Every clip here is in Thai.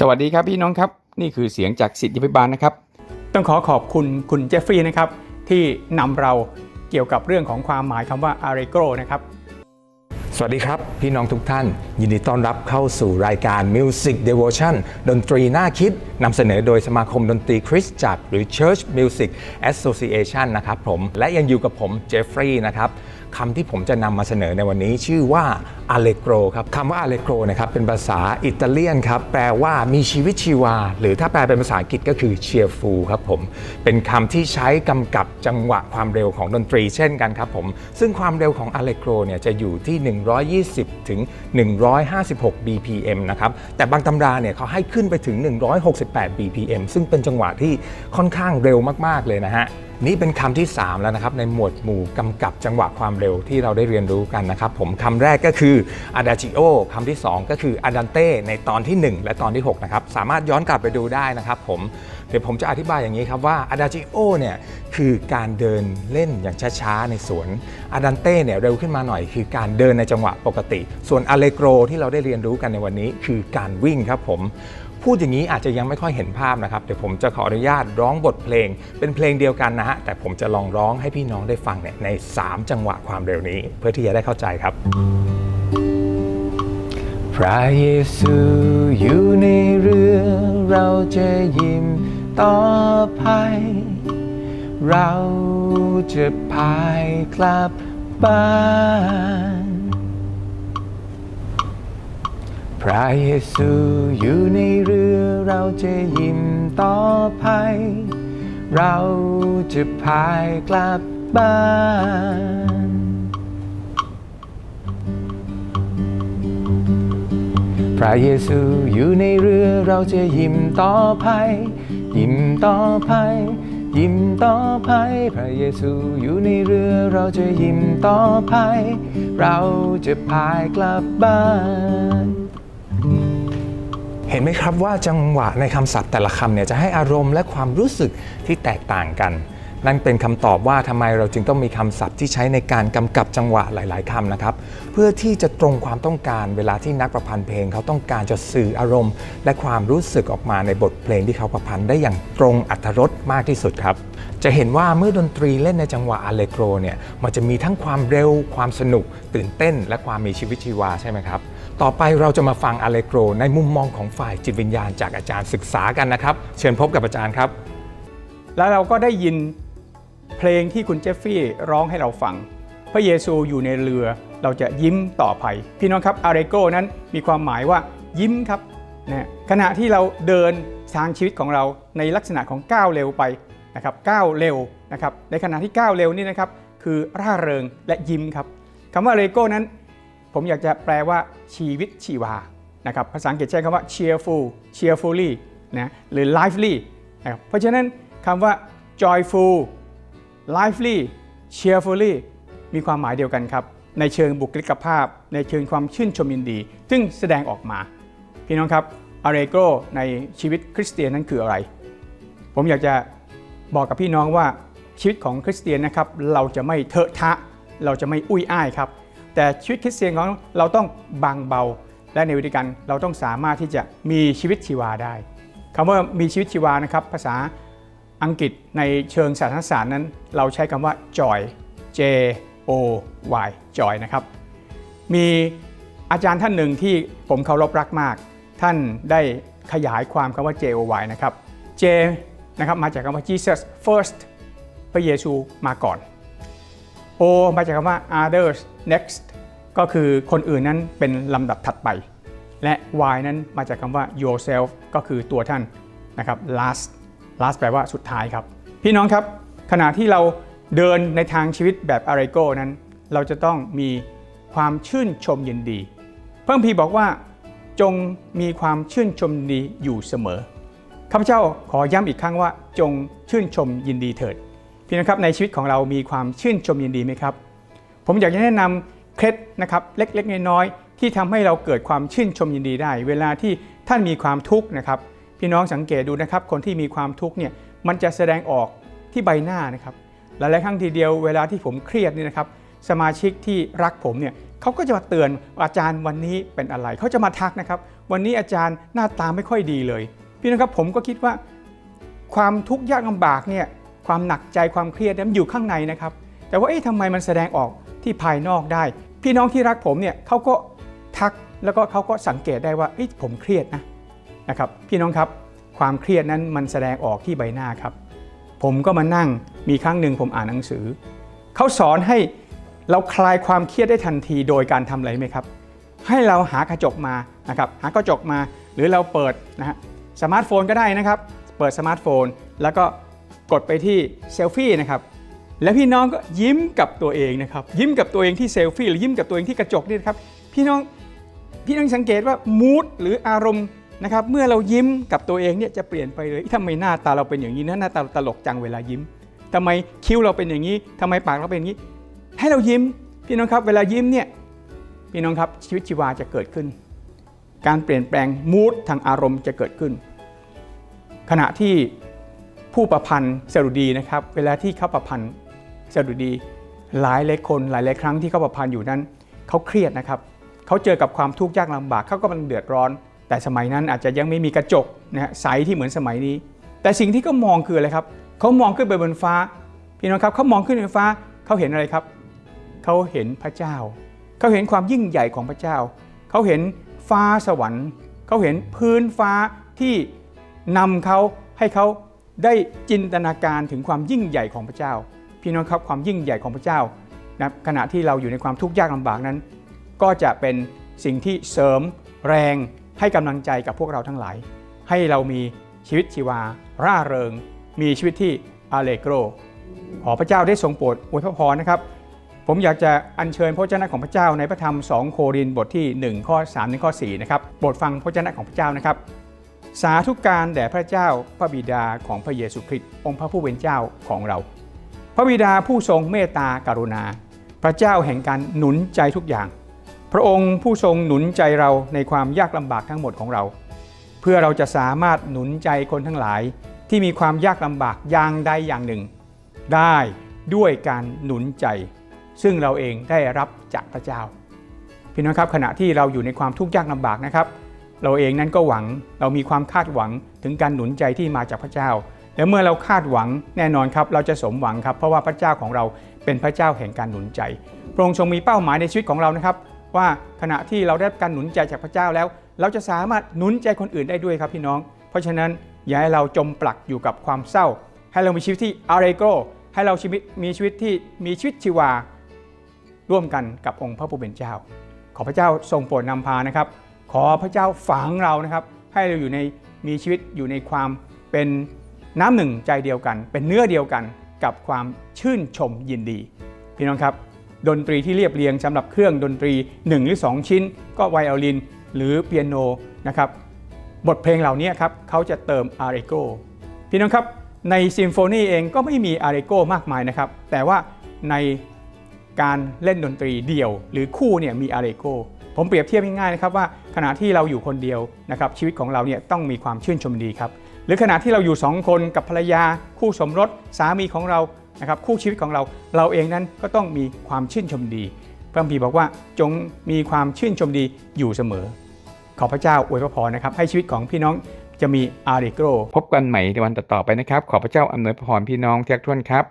สวัสดีครับพี่น้องครับ นี่คือเสียงจากสิทธิพิบาลนะครับ ต้องขอขอบคุณคุณเจฟฟรีย์นะครับ ที่นำเราเกี่ยวกับเรื่องของความหมายคำว่า a r e g r o นะครับ สวัสดีครับ พี่น้องทุกท่านยินดีต้อนรับเข้าสู่รายการ Music Devotion ดนตรีน่าคิดนำเสนอโดยสมาคมดนตรีคริสตจักรหรือ Church Music Association นะครับผม และยังอยู่กับผมเจฟฟรีย์นะครับคำที่ผมจะนำมาเสนอในวันนี้ชื่อว่า Allegro ครับคำว่า Allegro นะครับเป็นภาษาอิตาเลียนครับแปลว่ามีชีวิตชีวา หรือถ้าแปลเป็นภาษาอังกฤษก็คือ cheerful ครับผม เป็นคำที่ใช้กำกับจังหวะความเร็วของดนตรีเช่นกันครับผม ซึ่งความเร็วของ Allegro เนี่ยจะอยู่ที่ 120ถึง1 156 BPM นะครับ แต่บางตำราเนี่ยเขาให้ขึ้นไปถึง 168 BPM ซึ่งเป็นจังหวะที่ค่อนข้างเร็วมาก ๆ เลยนะฮะนี่เป็นคำที่ 3 แล้วนะครับ ในหมวดหมู่กำกับจังหวะความเร็วที่เราได้เรียนรู้กันนะครับ ผมคำแรกก็คือ adagio คำที่ 2 ก็คือ andante ในตอนที่ 1 และตอนที่ 6 นะครับ สามารถย้อนกลับไปดูได้นะครับผม ดี๋ยวผมจะอธิบายอย่างนี้ครับว่า adagio เนี่ยคือการเดินเล่นอย่างช้าๆ ในสวน andante เนี่ยเร็วขึ้นมาหน่อย คือการเดินในจังหวะปกติ ส่วน allegro ที่เราได้เรียนรู้กันในวันนี้ คือการวิ่งครับผมพูดอย่างนี้อาจจะยังไม่ค่อยเห็นภาพนะครับ เดี๋ยวผมจะขออนุญาตร้องบทเพลง เป็นเพลงเดียวกันนะฮะ แต่ผมจะลองร้องให้พี่น้องได้ฟังเนี่ยใน 3 จังหวะความเร็วนี้ เพื่อที่จะได้เข้าใจครับ พระเยซูอยู่ในเรือเราจะยิ้ม ต่อไป เราจะพายกลับบ้านพระเยซูอยู่ในเรือเราจะยิ้มต่อไปเราจะพายกลับบ้านพระเยซูอยู่ในเรือเราจะยิ้มต่อไป ยิ้มต่อไปยิ้มต่อไปพระเยซูอยู่ในเรือเราจะยิ้มต่อไปเราจะพายกลับบ้าน เห็นไหมครับว่าจังหวะในคำศัพท์แต่ละคำเนี่ยจะให้อารมณ์และความรู้สึกที่แตกต่างกัน นั่นเป็นคำตอบว่าทำไมเราจึงต้องมีคำศัพท์ที่ใช้ในการกำกับจังหวะหลาย ๆคำนะครับ เพื่อที่จะตรงความต้องการเวลาที่นักประพันธ์เพลงเขาต้องการจะสื่ออารมณ์ และความรู้สึกออกมาในบทเพลงที่เขาประพันธ์ได้อย่างตรงอัธรสมากที่สุดครับ จะเห็นว่าเมื่อดนตรีเล่นในจังหวะอเลโกรเนี่ยมันจะมีทั้งความเร็ว ความสนุก ตื่นเต้น และความมีชีวิตชีวาใช่ไหมครับต่อไปเราจะมาฟังอเลโกรในมุมมองของฝ่ายจิตวิญญาณจากอาจารย์ศึกษากันนะครับ เชิญพบกับอาจารย์ครับ แล้วเราก็ได้ยิน ลงที่คุณเจฟฟี่ร้องให้เราฟัง พระเยซูอยู่ในเรือเราจะยิ้มต่อไปพี่น้องครับอาร์เรโกนั้นมีความหมายว่ายิ้มครับนะขณะที่เราเดินทางชีวิตของเราในลักษณะของก้าวเร็วไปนะครับก้าวเร็วนะครับในขณะที่ก้าวเร็วนี่นะครับคือร่าเริงและยิ้มครับคำว่าอาร์เรโก้นั้น ผมอยากจะแปลว่าชีวิตชีวานะครับภาษาอังกฤษใช้คำว่า cheerful cheerfully นะหรือ lively นะครับเพราะฉะนั้นคำว่า joyful lively cheerfully มีความหมายเดียวกันครับ ในเชิงบุคลิกภาพ ในเชิงความชื่นชมยินดี ซึ่งแสดงออกมา พี่น้องครับอารโกในชีวิตคริสเตียนนั้นคืออะไร ผมอยากจะบอกกับพี่น้องว่าชีวิตของคริสเตียนนะครับเราจะไม่เถอะทะ เราจะไม่อุ้ยอ้ายครับ แต่ชีวิตคริสเตียนของเราต้องบางเบา และในวิธีการเราต้องสามารถที่จะมีชีวิตชีวาได้คำว่ามีชีวิตชีวานะครับ ภาษา อังกฤษในเชิงศาสนศาสตร์นั้น เราใช้คำว่า joy J O Y joy นะครับ มีอาจารย์ท่านหนึ่งที่ผมเคารพรักมาก ท่านได้ขยายความคำว่า J O Y นะครับ J นะครับมาจากคำว่า Jesus first พระเยซูมาก่อน O มาจากคำว่า others next ก็คือคนอื่นนั้นเป็นลำดับถัดไป และ Y นั้นมาจากคำว่า yourself ก็คือตัวท่านนะครับ last last แปลว่าสุดท้ายครับ พี่น้องครับ ขณะที่เราเดินในทางชีวิตแบบอาริโกนั้น เราจะต้องมีความชื่นชมยินดี เพิ่มพีบอกว่า จงมีความชื่นชมยินดีอยู่เสมอข้าพเจ้าขอย้ำอีกครั้งว่า จงชื่นชมยินดีเถิด พี่นะครับในชีวิตของเรามีความชื่นชมยินดีไหมครับ ผมอยากจะแนะนำเคล็ดนะครับเล็กๆน้อยๆที่ทำให้เราเกิดความชื่นชมยินดีได้ เวลาที่ท่านมีความทุกข์นะครับ พี่น้องสังเกตดูนะครับ คนที่มีความทุกข์เนี่ยมันจะแสดงออกที่ใบหน้านะครับหลายๆครั้งทีเดียวเวลาที่ผมเครียดนี่นะครับ สมาชิกที่รักผมเนี่ยเขาก็จะมาเตือนอาจารย์วันนี้เป็นอะไรเขาจะมาทักนะครับ วันนี้อาจารย์หน้าตาไม่ค่อยดีเลย พี่น้องครับผมก็คิดว่า ความทุกข์ยากลำบากเนี่ยความหนักใจความเครียดนี่ยมันอยู่ข้างในนะครับ แต่ว่าเอ๊ะทำไมมันแสดงออกที่ภายนอกได้ พี่น้องที่รักผมเนี่ยเขาก็ทักแล้วก็เขาก็สังเกตได้ว่าเอ๊ะผมเครียดนะ นะครับพี่น้องครับความเครียดนั้นมันแสดงออกที่ใบหน้าครับ ผมก็มานั่งมีครั้งหนึ่งผมอ่านหนังสือ เขาสอนให้เราคลายความเครียดได้ทันทีโดยการทำอะไรไหมครับ ให้เราหากระจกมานะครับหากระจกมาหรือเราเปิดนะฮะสมาร์ทโฟนก็ได้นะครับ เปิดสมาร์ทโฟน แล้วก็กดไปที่เซลฟี่นะครับแล้วพี่น้องก็ยิ้มกับตัวเองนะครับ ยิ้มกับตัวเองที่เซลฟี่หรือยิ้มกับตัวเองที่กระจกนี่นะครับพี่น้องพี่น้องสังเกตว่ามูดหรืออารมณ์ นะครับเมื่อเรายิ้มกับตัวเองเนี่ยจะเปลี่ยนไปเลยทำไมหน้าตาเราเป็นอย่างนี้นะหน้าตาเราตลกจังเวลายิ้มทำไมคิ้วเราเป็นอย่างนี้ทำไมปากเราเป็นอย่างนี้ ให้เรายิ้มพี่น้องครับ เวลายิ้มเนี่ยพี่น้องครับชีวิตชีวาจะเกิดขึ้น การเปลี่ยนแปลงมูดทางอารมณ์จะเกิดขึ้น ขณะที่ผู้ประพันธ์สดุดีนะครับเวลาที่เขาประพันธ์สดุดีหลายหลายคนหลายหลายครั้งที่เขาประพันธ์อยู่นั้นเขาเครียดนะครับเขาเจอกับความทุกข์ยากลำบากเขาก็กำลังเดือดร้อน แต่สมัยนั้นอาจจะยังไม่มีกระจกนะฮะใสที่เหมือนสมัยนี้ แต่สิ่งที่เขามองคืออะไรครับเขามองขึ้นไปบนฟ้าพี่น้องครับเขามองขึ้นไปบนฟ้าเขาเห็นอะไรครับเขาเห็นพระเจ้าเขาเห็นความยิ่งใหญ่ของพระเจ้าเขาเห็นฟ้าสวรรค์เขาเห็นพื้นฟ้าที่นำเขาให้เขาได้จินตนาการถึงความยิ่งใหญ่ของพระเจ้า พี่น้องครับความยิ่งใหญ่ของพระเจ้านะขณะที่เราอยู่ในความทุกข์ยากลำบากนั้น ก็จะเป็นสิ่งที่เสริมแรง ให้กำลังใจกับพวกเราทั้งหลาย ให้เรามีชีวิตชีวา ร่าเริง มีชีวิตที่อาเลโกรขอพระเจ้าได้ทรงโปรดอวยพระพรนะครับ ผมอยากจะอัญเชิญพระเจ้าของพระเจ้าในพระธรรม 2 โครินบทที่ 1 ข้อ3ถึงข้อ4นะครับโปรดฟังพระเจ้าของพระเจ้านะครับ สาธุการแด่พระเจ้าพระบิดาของพระเยซูคริสต์องค์พระผู้เป็นเจ้าของเรา พระบิดาผู้ทรงเมตตากรุณา พระเจ้าแห่งการหนุนใจทุกอย่าง พระองค์ผู้ทรงหนุนใจเราในความยากลำบากทั้งหมดของเรา เพื่อเราจะสามารถหนุนใจคนทั้งหลายที่มีความยากลำบากอย่างใดอย่างหนึ่ง ได้ด้วยการหนุนใจ ซึ่งเราเองได้รับจากพระเจ้าพี่น้องครับขณะที่เราอยู่ในความทุกข์ยากลำบากนะครับ เราเองนั้นก็หวังเรามีความคาดหวังถึงการหนุนใจที่มาจากพระเจ้า และเมื่อเราคาดหวังแน่นอนครับเราจะสมหวังครับ เพราะว่าพระเจ้าของเราเป็นพระเจ้าแห่งการหนุนใจพระองค์ทรงมีเป้าหมายในชีวิตของเรานะครับ ว่าขณะที่เราได้รับการหนุนใจจากพระเจ้าแล้ว เราจะสามารถหนุนใจคนอื่นได้ด้วยครับพี่น้อง เพราะฉะนั้นอย่าให้เราจมปลักอยู่กับความเศร้า ให้เรามีชีวิตที่อารีโกให้เราชีวิตมีชีวิตที่มีชีวิตชีวา ร่วมกันกับองค์พระผู้เป็นเจ้า ขอพระเจ้าทรงโปรดนำพานะครับ ขอพระเจ้าฝังเรานะครับ ให้เราอยู่ในมีชีวิตอยู่ในความเป็นน้ำหนึ่งใจเดียวกัน เป็นเนื้อเดียวกันกับความชื่นชมยินดี พี่น้องครับ ดนตรีที่เรียบเรียงสำหรับเครื่องดนตรี 1 หรือ 2 ชิ้น ก็ไวโอลิน หรือเปียโนนะครับบทเพลงเหล่านี้ครับเขาจะเติมอาริโกพี่น้องครับในซิมโฟนีเองก็ไม่มีอาริโกมากมายนะครับ แต่ว่าในการเล่นดนตรีเดี่ยว หรือคู่เนี่ยมีอาริโกผมเปรียบเทียบง่ายๆนะครับว่าขณะที่เราอยู่คนเดียวนะครับชีวิตของเราเนี่ยต้องมีความชื่นชมดีครับหรือขณะที่เราอยู่ 2 คนกับภรรยาคู่สมรสสามีของเรา นะครับคู่ชีวิตของเราเราเองนั้นก็ต้องมีความชื่นชมดีพระคัมภีร์บอกว่าจงมีความชื่นชมดีอยู่เสมอ ขอพระเจ้าอวยพระพรนะครับ ให้ชีวิตของพี่น้องจะมีอาริโกรพบกันใหม่ในวันต่อๆไปนะครับ ขอพระเจ้าอำนวยพรพี่น้องทุกท่านครับ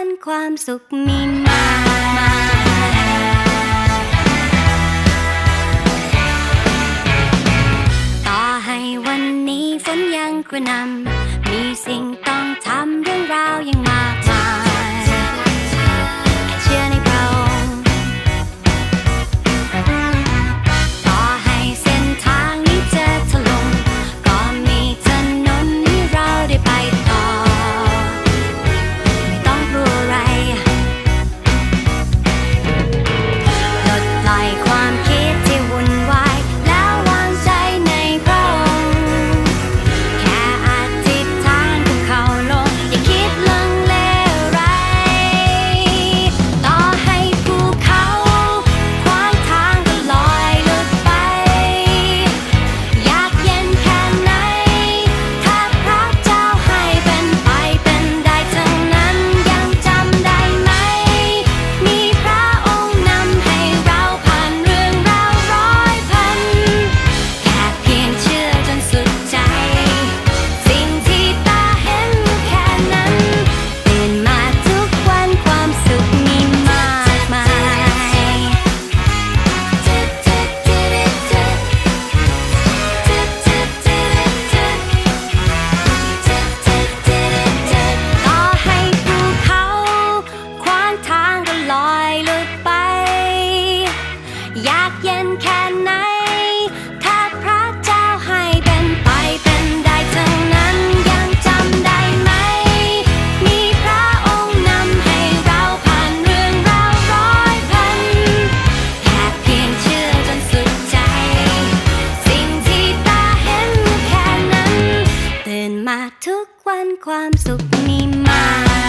านความสุขมีมากต่อให้วันนี้ฝนยังกระนำมีสิ่ง ความสุขนี้มา